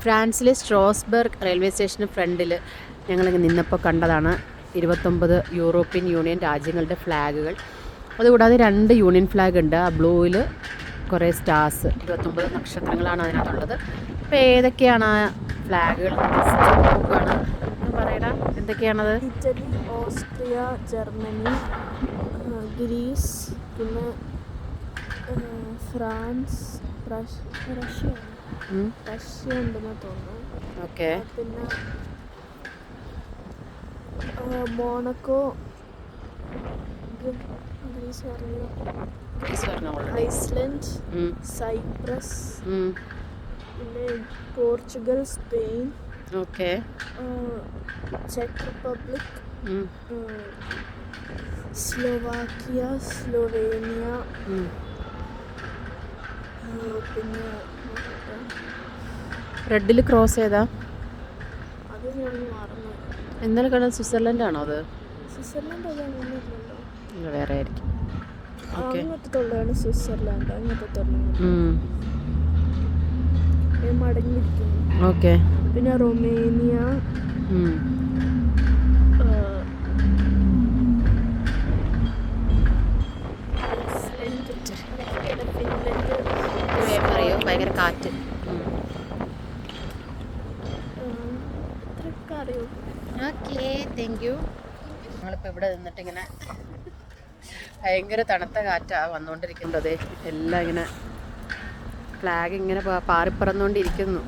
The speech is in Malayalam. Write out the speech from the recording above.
ഫ്രാൻസിലെ സ്ട്രോസ്ബർഗ് റെയിൽവേ സ്റ്റേഷന് ഫ്രണ്ടിൽ ഞങ്ങളിങ്ങനെ നിന്നപ്പോൾ കണ്ടതാണ് ഇരുപത്തൊമ്പത് യൂറോപ്യൻ യൂണിയൻ രാജ്യങ്ങളുടെ ഫ്ലാഗുകൾ. അതുകൂടാതെ രണ്ട് യൂണിയൻ ഫ്ലാഗ് ഉണ്ട്. ആ ബ്ലൂവിൽ കുറേ സ്റ്റാർസ്. ഇരുപത്തൊമ്പത് നക്ഷത്രങ്ങളാണ് അതിനകത്തുള്ളത്. അപ്പോൾ ഏതൊക്കെയാണ് ആ ഫ്ലാഗുകൾ? എന്തൊക്കെയാണത്? ഇറ്റലി ഓസ്ട്രിയ ജർമ്മനി ഗ്രീസ് പിന്നെ ഫ്രാൻസ് റഷ്- റഷ്യ. റഷ്യ ഉണ്ടെന്ന് തോന്നുന്നു ഓക്കെ ആ, പിന്നെ ആ, മോണക്കോ ഗ്ര- ഗ്രീസ് പറഞ്ഞു ഐസ്ലൻഡ് സൈപ്രസ് പിന്നെ പോർച്ചുഗൽ സ്പെയിൻ ഓക്കെ ആ, ചെക്ക് റിപ്പബ്ലിക് സ്ലോവാക്കിയ സ്ലോവേനിയ ആ, പിന്നെ നോക്കട്ടെ. റെഡിൽ ക്രോസ് ചെയ്താ ഇന്നലെ കണ്ടത് സ്വിറ്റ്സർലൻഡ് ആണോ അത് വേറെ ആയിരിക്കും ഓക്കെ പിന്നെ റൊമേനിയ ഭയങ്കര കാറ്റ് ആ, ഇത്രയൊക്കെ അറിയോ. ഓക്കെ താങ്ക് യു ഞങ്ങളിപ്പോൾ ഇവിടെ നിന്നിട്ട് ഇങ്ങനെ ഭയങ്കര തണുത്ത കാറ്റാണ് വന്നുകൊണ്ടിരിക്കുന്നത് എല്ലാം ഇങ്ങനെ ഫ്ലാഗ് ഇങ്ങനെ പാറിപ്പറന്നോണ്ടിരിക്കുന്നു. പാറിപ്പറന്നുകൊണ്ടിരിക്കുന്നു